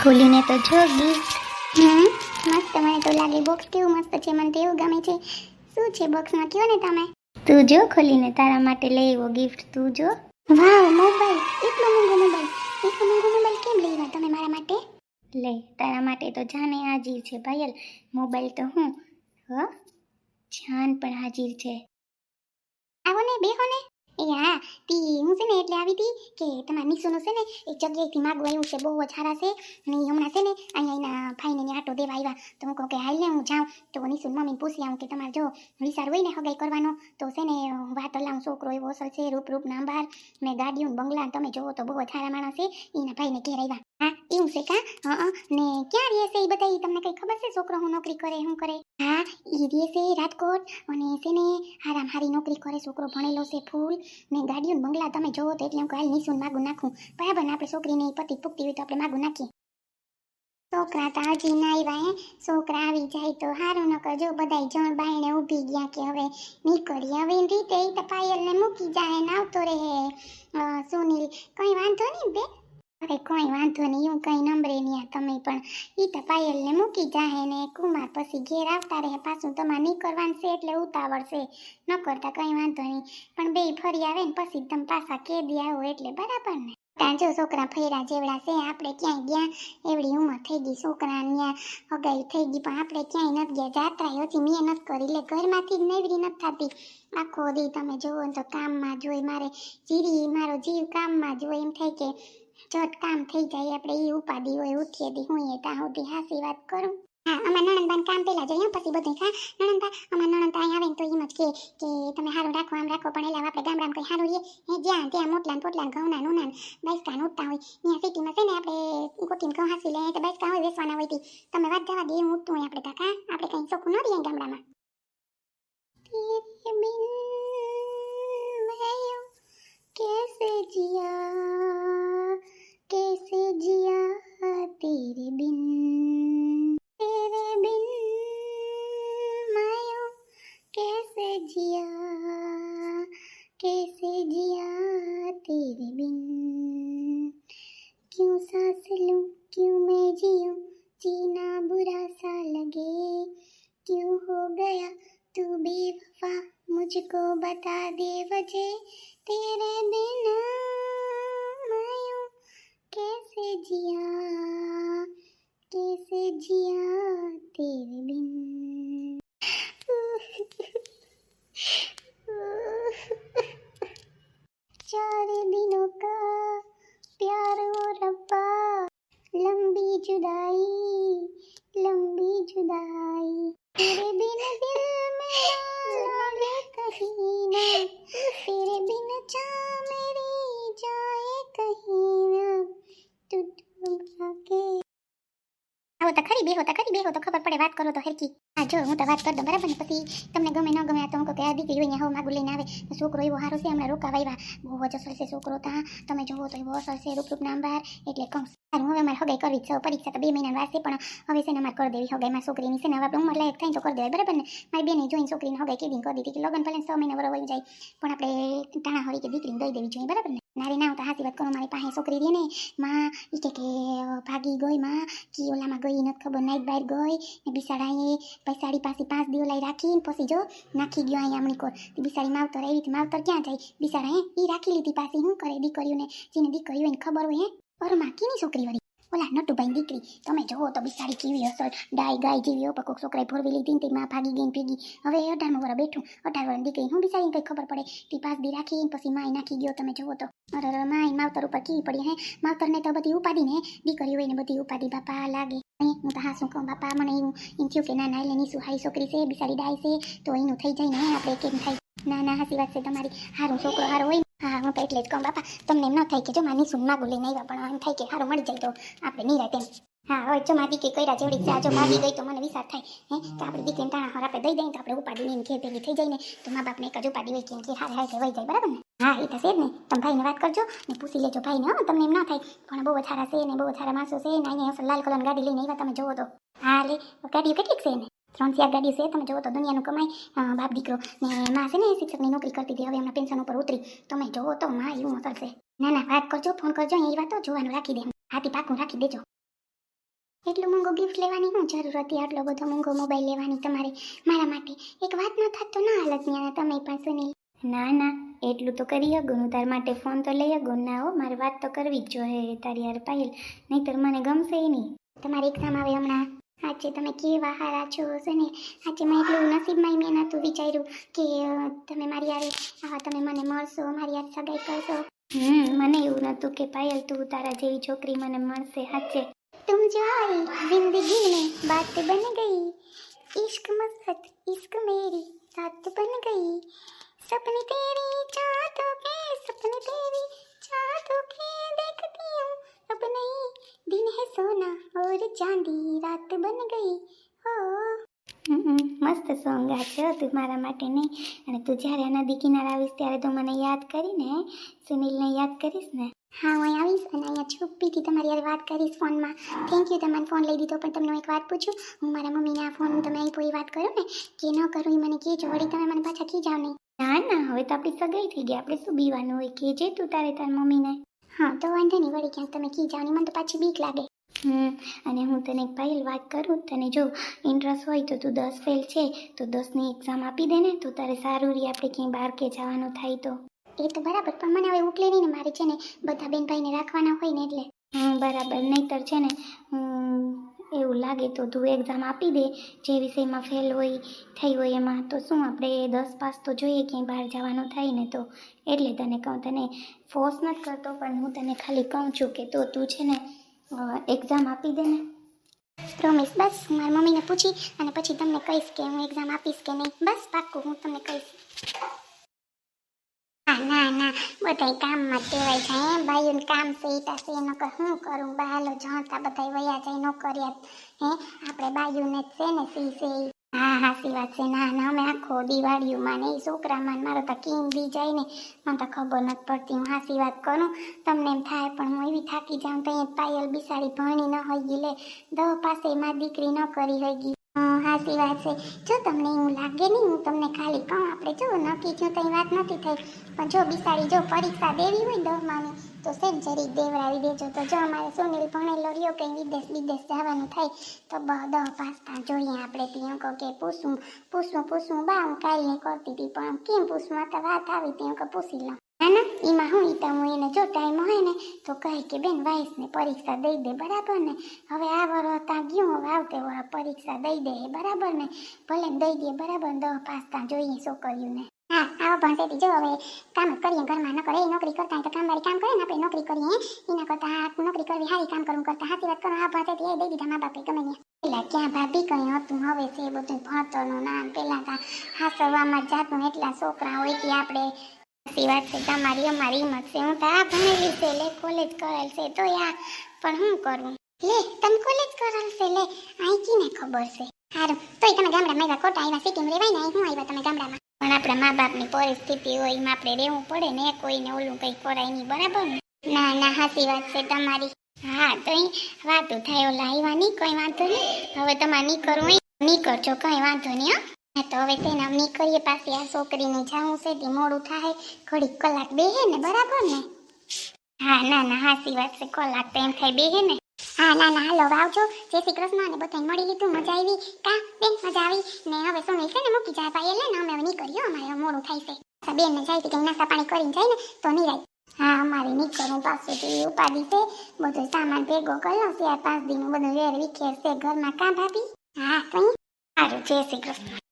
ખોલીને તો જો ગિફ્ટ હમ મસ્ત મને તો લાગે બોક્સ કેવું મસ્ત છે મને તો એવું ગમે છે. શું છે બોક્સમાં કયો ને તમે? તું જો ખોલીને તારા માટે લઈ આવ્યો ગિફ્ટ તું જો. વાવ મોબાઈલ એટલો મોંઘો મોબાઈલ એટલો મોંઘો મોબાઈલ કેમ લઈ આવ્યા તમે મારા માટે? લે તારા માટે તો જાને હાજીર છે ભાઈલ. મોબાઈલ તો હું હ જાન પણ હાજીર છે. આવો ને બેહો ને. એ હા, તી હું છે ને એટલે આવી હતી કે તમારા નિશુનું છે ને એક જગ્યાએથી માગું આવ્યું છે, બહુ જ સારા છે. અને હમણાં છે ને, અહીંયા એના ભાઈને આટો દેવા આવ્યા. તો હું કહું કે હાલ ને હું જાઉં. તો નિશુન મમ્મીને પૂછી આવું કે તમારે જો વિચાર હોય ને હગાઈ કરવાનો, તો છે ને વાત લાવું છોકરો એવો અસર છે, રૂપ રૂપ નાંભાર ને ગાડીઓ બંગલા તમે જોવો તો બહુ જ સારા માણસ છે. એના ભાઈને ઘેર આવ્યા. હા, એવું છે કા? હા ને ક્યાં રહે છે એ બધા તમને કઈ ખબર છે છોકરો હું નોકરી કરે શું કરે? હા એ રહે છે રાજકોટ. અને છે ને હારામ હારી નોકરી કરે, છોકરો ભણેલો છે ફૂલ. ને ગાડીઓ બંગલા તમે જોવો તો એટલે હું કાલ નિશુન માગું નાખું. બરાબર ને આપણે છોકરીને પતિ પૂકતી હોય તો આપણે માગું નાખીએ. છોકરા તો હજી ના આવ્યા હે. છોકરા આવી જાય તો હારું ન કરજો બધાય જણ બાયણે ઊભી ગયા કે હવે નીકળી. હવે રીતે પાયલ પાયલને મૂકી જાય ને આવતો રહે. સુનિલ, કઈ વાંધો નહીં બે અરે કોઈ વાંધો નહીં હું કઈ નંબરે નહીં આ તમે પણ. એ તો પાયલને મૂકી જાય ને, કુમાર પછી ઘેર આવતા રહે, પાછું તમારે નીકળવાનું છે એટલે ઉતાવળ છે. ન કરતા કંઈ વાંધો નહીં, પણ બે ફરી આવે ને પછી તમે પાછા કેદી આવો એટલે બરાબર ને? ત્યાં જો છોકરા ફર્યા જેવડા છે, આપણે ક્યાંય ગયા? એવડી ઉંમર થઈ ગઈ છોકરા ત્યાં. અગાઈ થઈ ગઈ, પણ આપણે ક્યાંય નથી ગયા. જાત્રા હજી મેં નથી કરી. એટલે ઘરમાંથી જ નેવરી નથી થતી. આખો દી તમે જુઓ તો કામમાં જોઈ મારે જીરી, મારો જીવ કામમાં જોઈ એમ થાય કે ચટ કામ થઈ જાય. આપણે એ ઉપાધિ હોય, ઉઠીએ દી હું એ ત્યાં સુધી હાસી વાત કરું. હા અમાર નણંદબાન કામ પેલા જોઈએ હો, પછી બધું હા નણંદબા અમાર નણંદ અહીં આવે ને તો એમ જ કે કે તમે હારું રાખો આમ રાખો પણ એલા આપણે ગામડામાં કઈ હારું રહીએ હે જ્યાં ત્યાં મોટલા ને પોટલા ને ઘઉંના નૂના ને બાઈસકા ને ઉઠતા હોય ત્યાં સિટીમાં છે ને આપણે ગોટીને ઘઉં હાસી લઈએ તો બાઈસકા હોય વેચવાના હોય તી તમે વાત જવા દે એવું ઉઠતું હોય આપણે કાકા આપણે કઈ ચોખ્ખું ન રહીએ ગામડામાં તેરે બિન मैं यूं कैसे जिया कैसे जिया तेरे बिन मुझको बता दे वजह तेरे बिना मैं यूं कैसे जिया कैसे जिया तेरे बिन આવો તો ખરી બેહો તો ખરી બેહો તો ખબર પડે, વાત કરો તો હરકી હા, જો, હું તો વાત કરી દઉં, બરાબર ને? પછી તમને ગમે ન ગમે આ તો હું કે આ દીકરી અહીંયા હવે માગું લઈને આવે છોકરો એવો સારો છે, હમણાં રોકા વાયવા. બહુ જ અસર છે છોકરો તા તમે જોવો તો એવો અસર છે રૂપ રૂપ નામ બાર એટલે કહું સારું હવે મારે હગાઈ કરવી છે, પરીક્ષા તો બે મહિના વાર છે, પણ હવે છે ને મારે કરી દેવી હગાઈમાં છોકરીની છે ને, હવે આપણે ઉંમર લાયક થાય તો કરી દેવાય, બરાબર ને? મારી બેને જોઈને છોકરીને હગાઈ કેવી કરી દીધી, કે લગ્ન ભલે છ મહિના વરો જાય, પણ આપણે ટાણા હોય કે દીકરીને દઈ દેવી જોઈએ, બરાબર ને? નારી ના આવતા હાસી વાત કરું, મારી પાસે છોકરી રહી ને, માં, ઈ કે કે ભાગી ગઈ માં કી ઓલામાં ગઈ, નથી ખબર નાઈટ બાર ગઈ, ને બિસાડા એ પૈસાડી પાસે પાંચ દિવસ લઈ રાખીને પછી જો નાખી ગયો અહીંયા અમની કોર. તે બિસાડી માવતર એવી રીતે માવતર ક્યાં જાય? બિસાડા હે, ઈ રાખી લીધી પાસે શું કરે દીકરીઓને? જેને દીકરીઓ એને ખબર હોય હે? અરમાં કીની છોકરી વળી? ઓલા, નટુભાઈ દીકરી. તમે જોવો તો બિસાડી કેવી અસર ડાય ગાય જેવી હો કોક છોકરાએ ફોરવી લીધી ને તે માં ભાગી ગઈ ભેગી. હવે અઢારમું વર બેઠું. અઢાર વર દીકરી હું બિસાડીને કંઈ ખબર પડે? તે પાસ બી રાખી પછી માય નાખી ગયો, તમે જોવો તો. અરે માય, માવતર ઉપર કેવી પડી હે? માવતરને તો બધી ઉપાડી ને દીકરી હોય ને બધી ઉપાડી, બાપા, લાગે. હું તો હા શું કહું, બાપા, મને એવું એમ થયું કે ના ના એટલે શું હારી છોકરી છે બિસારી ડાય છે, તો એનું થઈ જાય ને આપણે કેમ થાય. ના ના, હાસી વાત છે તમારી. હારું, છોકરો હારો હોય હા, હું તો એટલે જ કહું, બાપા. તમને એમ ન થાય કે જો માની સુન ગુલી નહીં પણ એમ થાય કે હારું મળી જાય તો આપણે નહીં રહે તેમ હા હોય જો મારી દીકરી કર્યા જેવડી જા જો ભાગી ગઈ તો મને વિચાર થાય, હે? તો આપણે દીકરીને તાણા હાર આપણે દઈ દઈએ તો આપણે ઉપાડીને એમ ઘેર ભેગી થઈ જાય ને તો મા બાપને એક જ ઉપાડી હોય કે એમ ઘેર હારે હારે વહી જાય, બરાબર ને? હા, એ થશે જ ને. તમે ભાઈને વાત કરજો ને પૂછી લેજો ભાઈને, હા, તમને એમ ના થાય. પણ બહુ વધારા સારા છે ને, બહુ વધારા સારા માણસો છે ને, અહીંયા લાલ કલરની ગાડી લઈને આવ્યા તમે જોવો તો. હા, લે, ગાડીઓ કેટલીક છે ને ત્રણ ચાર ગાડી છે. તમે જોવો તો દુનિયાનું કમાય બાપ દીકરો ને માં છે ને, શિક્ષકની નોકરી કરતી હતી. હવે હમણાં પેન્શન ઉપર ઉતરી. તમે જોવો તો માં એવું અસર ના ના, વાત કરજો ફોન કરજો એ વાતો જોવાનું રાખી દે. હાથી પાકું રાખી દેજો. એટલું મોંઘો ગિફ્ટ લેવાની શું જરૂર હતી? આટલો બધો મોંઘો મોબાઈલ લેવાની તમારે. મારા માટે એક વાત ન થાત તો ના હાલત ત્યાં તમે પણ સુનિલ. ના ના, એટલું તો કરી હગો. હું તાર માટે ફોન તો લઈ હગો. ના, હો, મારે વાત તો કરવી જ જોઈએ તારી યાર પાયલ. નહીંતર મને ગમશે નહીં. તમારી એક્ઝામ આવે હમણાં. આજે તમે કેવા હારા છો છે આજે સાચે મેં એટલું નસીબમાં મેં નહોતું વિચાર્યું કે તમે મારી યારે આ તમે મને મળશો, મારી યારે સગાઈ કરશો. હમ, મને એવું નહોતું કે પાયલ તું તારા જેવી છોકરી મને મળશે, સાચે. તું જો આઈ જિંદગી ને બાત બની ગઈ. ઇશ્ક મસ્ત ઇશ્ક મેરી સાત બની ગઈ. સપને તેરી ચાહતો કે સપને તેરી ને ગઈ. હો. મસ્ત સોંગ ગાશો તું મારા માટે નહીં. અને તું જ્યારે આ નદી કિનારે આવીશ ત્યારે તું મને યાદ કરીને સુનિલને યાદ કરીશ ને. હા હું આવીશ અને અહીંયા છુપીથી તમારી યાર વાત કરીશ ફોનમાં. થેન્ક યુ તમે ફોન લઈ દીધો પણ તમને એક વાત પૂછું? હું મારા મમ્મીને આ ફોન તમે અહીં કોઈ વાત કરો ને કે ન કરું એ મને કહેજો. વળી તમે મને પાછા કી જાઓ નહીં. ના ના હવે તો આપણી સગાઈ થઈ ગઈ. આપણે શું બીવાનું હોય? કહેજે તું તારે તાર મમ્મીને. હા તો વાંધો નહીં. વળી ક્યાંક તમે કી જાઓ નહીં. મને તો પાછી બીક લાગે. હમ હું તને એક પાયલ વાત કરું તને જો ઇન્ટરેસ્ટ હોય તો તું દસ ફેલ છે તો દસની એક્ઝામ આપી દે ને તો તારે સારું રહી આપણે ક્યાંય બહાર કે જવાનું થાય તો. એ તો બરાબર પણ મને હવે ઉકલે નહીં ને મારે છે ને બધા બેનભાઈને રાખવાના હોય ને એટલે. હું બરાબર નહીંતર છે ને હું એવું લાગે તો તું એક્ઝામ આપી દે જે વિષયમાં ફેલ હોય થઈ હોય એમાં તો શું આપણે દસ પાસ તો જોઈએ ક્યાંય બહાર જવાનું થાય ને તો. એટલે તને કહું તને ફોર્સ નથી કરતો પણ હું તને ખાલી કહું છું કે તો તું છે ને એક્ઝામ આપી દે ને. પ્રોમિસ બસ, હું મારી મમ્મીને પૂછી અને પછી તમને કહીશ કે હું એક્ઝામ આપીશ કે નહીં. બસ, પાક્કું, હું તમને કહીશ. ના ના, બધાય કામમાં ટેવાય છે હે ભાઈઓને કામ છે પાસે એનો કે શું કરું? બાલો જાણતા બધાય વયા જાય નોકરિયાત. હે, આપણે બાયુને જ છે ને, સી છે હા હાસી વાત છે. ના ના, મેં આખો દિવાળીઓમાં ને એ છોકરામાં મારો તો કેમ બી જાય ને, મને તો ખબર નથી પડતી. હું હાસી વાત કરું, તમને એમ થાય, પણ હું એવી થાકી જાઉં તો અહીંયા પાયલ બિસાડી ભણી ન હોય ગઈ લે. દહ પાસે માં દીકરી ન કરી હોય ગઈ હા હાસી વાત છે. જો તમને એવું લાગે નહીં, હું તમને ખાલી કહું, આપણે જો નક્કી જો કંઈ વાત નથી થઈ. પણ જો બિસાડી જો પરીક્ષા દેવી હોય દહમાની તો જરીક દેવડાવી દેજો તો જો અમારે સુનિલ ભણેલો રહ્યો કંઈ વિદેશ વિદેશ જવાનું થાય, તો બધો પાસ્તા જોઈએ આપણે. ત્યાં કહો કે પૂછું પૂછું પૂછું, બા, હું કાલે કરતી હતી, પણ કેમ પૂછું? તો વાત આવી ત્યાં કે પૂછી લઉં. ના એમાં હું ઈતા હું એને જો ટાઈમ હોય ને, તો કહે કે બેન વાઇસને પરીક્ષા દઈ દે, બરાબર ને? હવે આ વરસ ત્યાં ગયું, હવે આવતે વરસ પરીક્ષા દઈ દે બરાબર ને? ભલે દઈ દે, બરાબર દહ પાસ ત્યાં જોઈએ છોકરીઓને. હા, આવો ભણશે બીજો હવે કામ કરીએ ઘરમાં ન કરે નોકરી કરતા હોય તો કામવાળી કામ કરે ને આપણે નોકરી કરીએ. એના કરતા આ નોકરી કરવી સારી કામ કરવું કરતા. હાથી વાત કરો આ ભણશે એ દઈ દીધા મા બાપે ગમે ત્યાં. પેલા ક્યાં ભાભી કઈ હતું હવે છે બધું, ભણતરનું નામ પેલા તા હાસવામાં જાતું એટલા છોકરા હોય કે આપણે સાચી વાત છે, તમારી અમારી હિંમત છે. હું તો આ ભણેલી છે, લે કોલેજ કરેલ છે, તો યા પણ હું કરું? લે, તમે કોલેજ કરેલ છે, લે, અહીં કીને ખબર છે? સારું તોય તમે ગામડામાં આવ્યા ખોટા આવ્યા સિટીમાં રહેવાય ને હું આવ્યા તમે ગામડામાં? પણ આપણા મા બાપની પરિસ્થિતિ હોય એમાં આપણે રહેવું પડે ને કોઈને ઓલું કંઈ કરાય નહીં, બરાબર ને? ના ના, હાસી વાત છે તમારી. હા તો વાતો થાય, ઓલા આવ્યા નહીં કોઈ વાંધો નહીં. હવે તમારે નીકળવું હોય નીકળજો કંઈ વાંધો નહીં, હો. હા, તો હવે તેને આમ નીકળીએ પાછી આ છોકરીને જાવું છે, તે મોડું થાય, ઘડીક કલાક બેહે ને, બરાબર ને? હા, ના ના, હાસી વાત છે, કલાક તો એમ થાય બેહે ને. હા, ના ના, હાલો આવજો. જય શ્રી કૃષ્ણ, અને બધાને મળી લીધું, મજા આવી. કા, બેન, મજા આવી? ને હવે સુનિલ છે ને મૂકી? જાય ભાઈ એટલે અમે હવે નીકળ્યો અમારે મોડું થાય છે. બેન ને જાય કે નાસ્તા પાણી કરીને જાય ને, તો નિરાય. હા, અમારે નીકળવું તો એ ઉપાધિ છે, બધો સામાન ભેગો કર્યો છે પાંચ દિન બધું વેર વિખેર છે, ઘરમાં કાં ભાભી? હા કઈ સારું, જય શ્રી કૃષ્ણ.